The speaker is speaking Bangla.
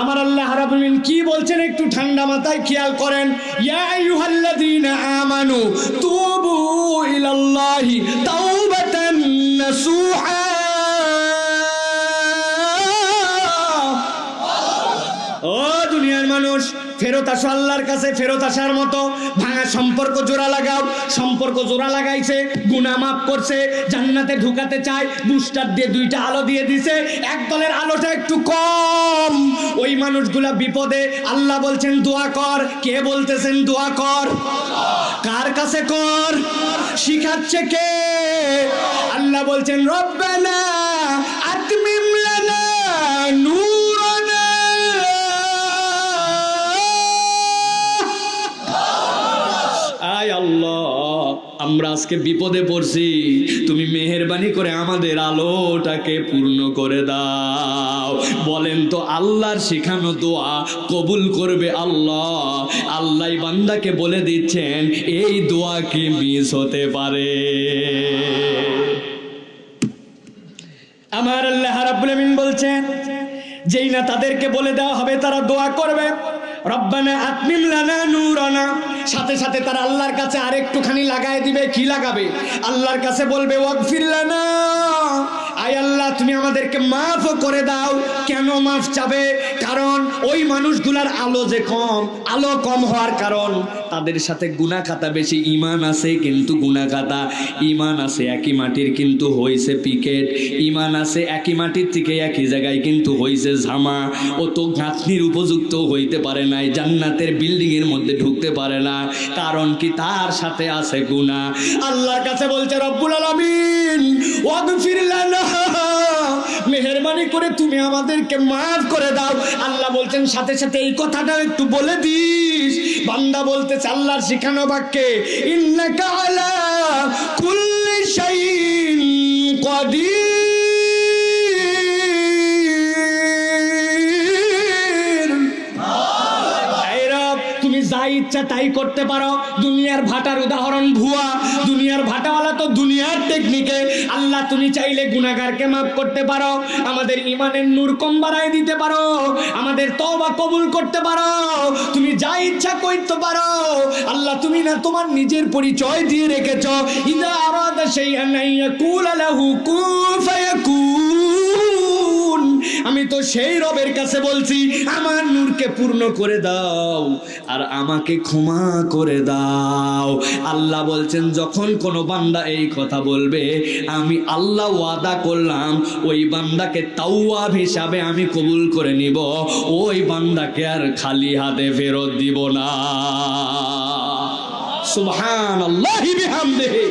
আমার আল্লাহ রাব্বুল কি বলছেন একটু ঠান্ডা মাথায় খেয়াল করেন। ইয়া আমানু তুবু ইলাল্লাহি ও দুনিয়ার মানুষ, ফেরত আসো আল্লাহর কাছে, ফেরত আসার মতো। ভাঙা সম্পর্ক জোড়া লাগাও। সম্পর্ক জোড়া লাগাইছে গুনাহ মাফ করছে, জান্নাতে ঢুকাতে চায়। বুস্টার দিয়ে দুইটা আলো দিয়ে দিছে। এক দলের আলোটা একটু কম। ওই মানুষগুলা বিপদে আল্লাহ বলছেন, দোয়া কর। কে বলতেছেন, দোয়া কর। কার কাছে কর? শিখাচ্ছে কে? আল্লাহ বলছেন, রব্বানা আমরা আজকে বিপদে পড়ছি। তুমি মেহেরবানি করে আমাদের আলোটাকে পূর্ণ করে দাও। বলেন তো আল্লাহর শেখানো দোয়া কবুল করবে আল্লাহ। আল্লাহ বান্দাকে বলে দিচ্ছেন, এই দোয়া কি মিস হতে পারে? আমার আল্লাহ রাব্বুল আমিন বলছেন, যেই না তাদেরকে বলে দেওয়া হবে তারা দোয়া করবে। রব্বানা আতমিম লানা নূরানা। সাথে সাথে তারা আল্লাহর কাছে আরেকটুখানি লাগায় দিবে। কি লাগাবে? আল্লাহর কাছে বলবে, ওয়াগফির লানা। আয় আল্লাহ, তুমি আমাদেরকে মাফ করে দাও। কেন মাফ চাবে? কারণ ওই মানুষগুলার আলো যে কম, আলো কম হওয়ার কারণ তাদের সাথে গুনা খাতা বেশি। ইমান আছে কিন্তু গুনা খাতা ইমান আছে একই মাটির কিন্তু হয়েছে পিকেট। ইমান আছে একই মাটির থেকে একই জায়গায় কিন্তু হয়েছে ঝামা। ও তো গাঁথনির উপযুক্ত হইতে পারে নাই, জান্নাতের বিল্ডিং এর মধ্যে ঢুকতে পারে না। কারণ কি তার সাথে আছে গুনা আল্লাহর কাছে বলছে, রব্বুল আলামিন, ওয়াগফির লানা মেহেরবানি করে তুমি আমাদেরকে মাফ করে দাও। আল্লাহ বলছেন, সাথে সাথে এই কথাটা একটু বলে দিস। বান্দা বলতে আল্লাহর শিখানো বাক্যে, ইন্নাকা আলা ইচ্ছা তাই করতে পারো। দুনিয়ার ভাটার উদাহরণ, ভুয়া। টেকনিকে আল্লাহ তুমি চাইলে গুণাগারকে মাফ করতে পারো, আমাদের ইমানের নূর কম বাড়ায় দিতে পারো, আমাদের তবা কবুল করতে পারো, তুমি যা ইচ্ছা করতে পারো। আল্লাহ তুমি না তোমার নিজের পরিচয় দিয়ে রেখেছ, ইদা আরাদা শাইআন আইয়াকুল লাহু কুন ফায়াকুন। আমি তো সেই রবের কাছে বলছি, আমার নূরকে পূর্ণ করে দাও আর আমাকে ক্ষমা করে দাও। আল্লাহ বলছেন, যখন কোনো বান্দা এই কথা বলবে, আমি আল্লাহ ওয়াদা করলাম, ওই বান্দাকে তাওয়াব হিসাবে আমি কবুল করে নিব, ওই বান্দাকে আর খালি হাতে ফেরত দিব না। সুবহান আল্লাহি বিহামদিহি।